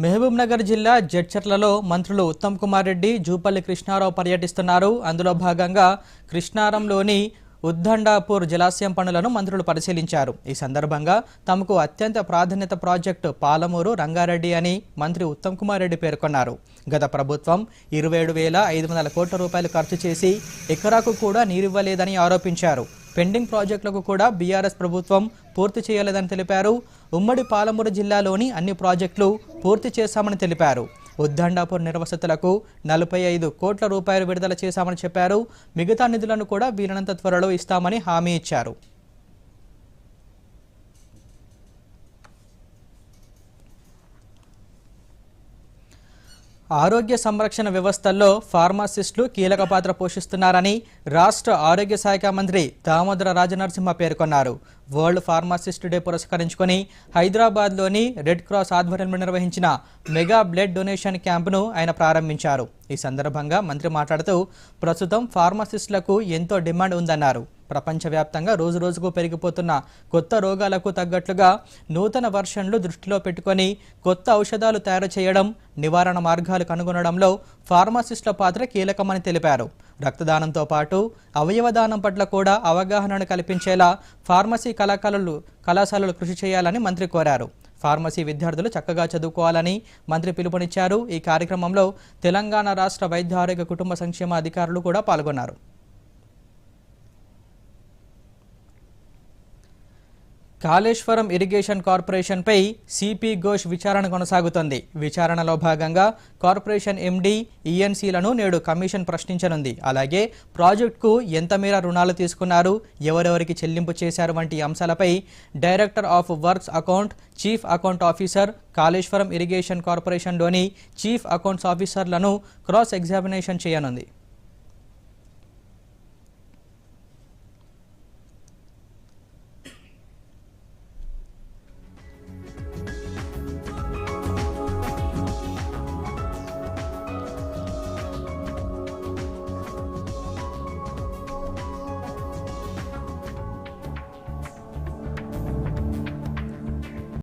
మహబూబ్నగర్ జిల్లా జడ్చర్లలో మంత్రులు ఉత్తమ్ కుమార్ రెడ్డి జూపల్లి కృష్ణారావు పర్యటిస్తున్నారు. అందులో భాగంగా కృష్ణారంలోని ఉద్దండాపూర్ జలాశయం పనులను మంత్రులు పరిశీలించారు. ఈ సందర్భంగా తమకు అత్యంత ప్రాధాన్యత ప్రాజెక్టు పాలమూరు రంగారెడ్డి అని మంత్రి ఉత్తమ్ కుమార్ రెడ్డి పేర్కొన్నారు. గత ప్రభుత్వం ఇరవై ఏడు వేల ఐదు వందల కోట్ల రూపాయలు ఖర్చు చేసి ఎకరాకు కూడా నీరివ్వలేదని ఆరోపించారు. పెండింగ్ ప్రాజెక్టులకు కూడా బీఆర్ఎస్ ప్రభుత్వం పూర్తి చేయలేదని తెలిపారు. ఉమ్మడి పాలమూరు జిల్లాలోని అన్ని ప్రాజెక్టులు పూర్తి చేశామని తెలిపారు. ఉద్దండాపూర్ నిర్వసతులకు నలభై ఐదు కోట్ల రూపాయలు విడుదల చేశామని చెప్పారు. మిగతా నిధులను కూడా వీలైనంత త్వరలో ఇస్తామని హామీ ఇచ్చారు. ఆరోగ్య సంరక్షణ వ్యవస్థల్లో ఫార్మాసిస్టులు కీలక పాత్ర పోషిస్తున్నారని రాష్ట్ర ఆరోగ్య శాఖ మంత్రి దామోదర రాజనరసింహ పేర్కొన్నారు. వరల్డ్ ఫార్మాసిస్ట్ డే పురస్కరించుకొని హైదరాబాద్లోని రెడ్ క్రాస్ ఆధ్వర్యంలో నిర్వహించిన మెగా బ్లడ్ డొనేషన్ క్యాంపును ఆయన ప్రారంభించారు. ఈ సందర్భంగా మంత్రి మాట్లాడుతూ ప్రస్తుతం ఫార్మాసిస్టులకు ఎంతో డిమాండ్ ఉందన్నారు. ప్రపంచవ్యాప్తంగా రోజు రోజుకు పెరిగిపోతున్న కొత్త రోగాలకు తగ్గట్లుగా నూతన వర్షన్లు దృష్టిలో పెట్టుకొని కొత్త ఔషధాలు తయారు చేయడం నివారణ మార్గాలు కనుగొనడంలో ఫార్మాసిస్టుల పాత్ర కీలకమని తెలిపారు. రక్తదానంతో పాటు అవయవదానం పట్ల కూడా అవగాహనను కల్పించేలా ఫార్మసీ కళాకారులు కళాశాలలు కృషి చేయాలని మంత్రి కోరారు. ఫార్మసీ విద్యార్థులు చక్కగా చదువుకోవాలని మంత్రి పిలుపునిచ్చారు. ఈ కార్యక్రమంలో తెలంగాణ రాష్ట్ర వైద్య ఆరోగ్య కుటుంబ సంక్షేమ అధికారులు కూడా పాల్గొన్నారు. కాళేశ్వరం ఇరిగేషన్ కార్పొరేషన్పై సిపి ఘోష్ విచారణ కొనసాగుతోంది. విచారణలో భాగంగా కార్పొరేషన్ ఎండీ ఈఎన్సీలను నేడు కమిషన్ ప్రశ్నించనుంది. అలాగే ప్రాజెక్టుకు ఎంత మేర రుణాలు తీసుకున్నారు ఎవరెవరికి చెల్లింపు చేశారు వంటి అంశాలపై director of works account chief account officer Kaleshwaram irrigation కార్పొరేషన్లోని చీఫ్ అకౌంట్స్ ఆఫీసర్లను క్రాస్ ఎగ్జామినేషన్ చేయనుంది.